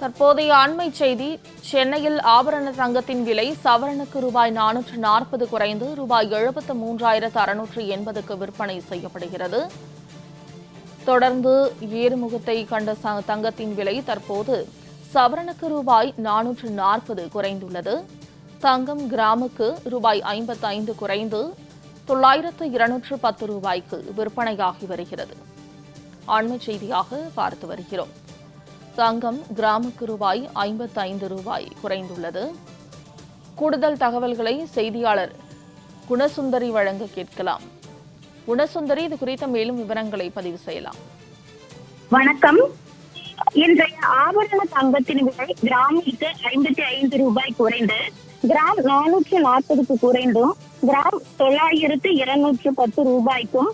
தற்போதைய அண்மை செய்தி சென்னையில் ஆபரண தங்கத்தின் விலை சவரனுக்கு ரூபாய் நானூற்று நாற்பது குறைந்து ரூபாய் எழுபத்து மூன்றாயிரத்து அறுநூற்று எண்பதுக்கு விற்பனை செய்யப்படுகிறது. தொடர்ந்து ஏறுமுகத்தை கண்ட தங்கத்தின் விலை தற்போது சவரனுக்கு ரூபாய் நானூற்று நாற்பது குறைந்துள்ளது. தங்கம் கிராமுக்கு ரூபாய் ஐம்பத்தைந்து குறைந்து தொள்ளாயிரத்து இருநூற்று பத்து ரூபாய்க்கு விற்பனையாகி வருகிறது. அண்மை செய்தியாக பார்த்து வருகிறோம். தங்கம் கிராமுக்கு ரூபாய் ஐம்பத்தைந்து ரூபாய் குறைந்துள்ளது. கூடுதல் தகவல்களை செய்தியாளர் குணசுந்தரி வழங்க கேட்கலாம். குணசுந்தரி இது குறித்த மேலும் விவரங்களை பதிவு செய்யலாம். வணக்கம். இன்றைய ஆபரண தங்கத்தின் விலை கிராமிற்கு ஐம்பத்தி ஐந்து ரூபாய் குறைந்து கிராம் நானூற்றி நாற்பதுக்கு குறைந்தும் கிராம் தொள்ளாயிரத்து இருநூற்று பத்து ரூபாய்க்கும்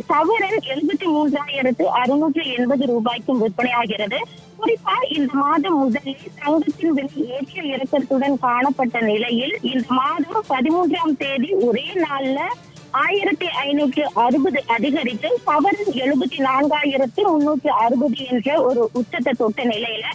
சவரன் எழுபத்தி மூன்றாயிரத்து அறுநூற்று எண்பது ரூபாய்க்கும் விற்பனையாகிறது. குறிப்பா இந்த மாதம் முதலில் தங்கத்தின் விலை ஏற்ற இறக்கத்துடன் காணப்பட்ட நிலையில் இந்த மாதம் பதிமூன்றாம் தேதி ஒரே நாள்ல ஆயிரத்தி ஐநூற்று அறுபது அதிகரித்து சவரன் எழுபத்தி நான்காயிரத்து முன்னூற்று அறுபது என்ற ஒரு உச்சத்தை தொட்ட நிலையில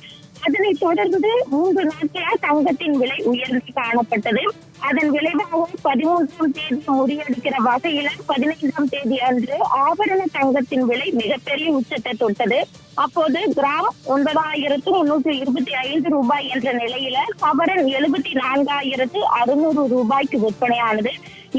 அதனை தொடர்ந்து மூன்று நாட்களா தங்கத்தின் விலை உயர்ந்து காணப்பட்டது. அதன் விளைவாக பதிமூன்றாம் தேதி முறியடிக்கிற வகையில பதினைந்தாம் தேதி அன்று ஆபரண தங்கத்தின் விலை மிகப்பெரிய உச்சத்தை தொட்டது. அப்போது கிராம் ஒன்பதாயிரத்து முன்னூற்று இருபத்தி ஐந்து ரூபாய் என்ற நிலையில சவரன் எழுபத்தி நான்காயிரத்து அறுநூறு ரூபாய்க்கு விற்பனையானது.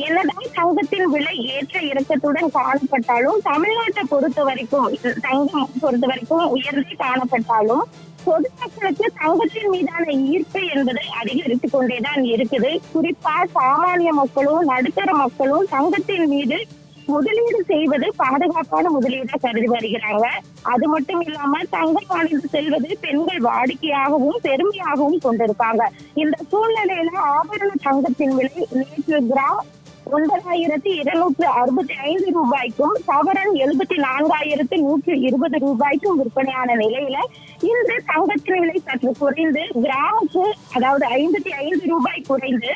என்னதான் தங்கத்தின் விலை ஏற்ற இறக்கத்துடன் காணப்பட்டாலும் தமிழ்நாட்டை பொறுத்த வரைக்கும் தங்கம் பொறுத்த வரைக்கும் உயர்ந்து காணப்பட்டாலும் பொதுமக்களுக்கு தங்கத்தின் மீதான ஈர்ப்பு என்பது அதிகரித்து கொண்டேதான் இருக்குது. குறிப்பா சாமானிய மக்களும் நடுத்தர மக்களும் தங்கத்தின் மீது முதலீடு செய்வது பாதுகாப்பான முதலீடா கருதி வருகிறாங்க. அது மட்டும் இல்லாம தங்கம் வாழ்ந்து செல்வது பெண்கள் வாடிக்கையாகவும் பெருமையாகவும் கொண்டிருக்காங்க இந்த சூழ்நிலையில ஆபரண தங்கத்தின் விலை நேற்று கிராம் ஒன்பதாயிரத்தி இருநூற்று அறுபத்தி ஐந்து ரூபாய்க்கும் சவரன் எழுபத்தி நான்காயிரத்து நூற்று இருபது ரூபாய்க்கும் விற்பனையான நிலையில இன்று தங்கத்தின் விலை சற்று குறைந்து கிராமுக்கு அதாவது ஐம்பத்தி ஐந்து ரூபாய் குறைந்து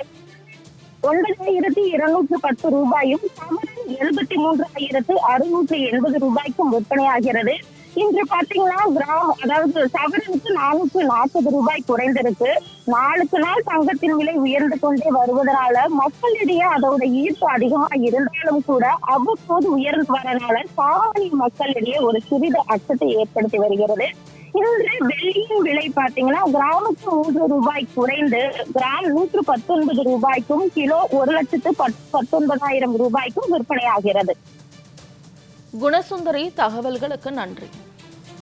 ஒன்பதாயிரத்தி இருநூற்று பத்து ரூபாயும் சவரன் எழுபத்தி மூன்றாயிரத்து அறுநூற்று எண்பது ரூபாய்க்கும் விற்பனையாகிறது. இன்று பாத்தீங்கன்னா கிராம் அதாவது சவரனுக்கு நானூற்று நாற்பது ரூபாய் குறைந்திருக்கு. நாளுக்கு நாள் தங்கத்தின் விலை உயர்ந்து கொண்டே வருவதனால மக்களிடையே அதோட ஈர்ப்பு அதிகமா இருந்தாலும் கூட அவ்வப்போது உயர்ந்து வரனால சாமானிய மக்களிடையே ஒரு சிறிது அச்சத்தை ஏற்படுத்தி வருகிறது. இன்று வெள்ளியின் விலை பாத்தீங்கன்னா கிராமுக்கு மூன்று ரூபாய் குறைந்து கிராம் நூற்று பத்தொன்பது ரூபாய்க்கும் கிலோ ஒரு லட்சத்து பத்- பத்தொன்பதாயிரம் ரூபாய்க்கும் விற்பனையாகிறது. குணசுந்தரி தகவல்களுக்கு நன்றி.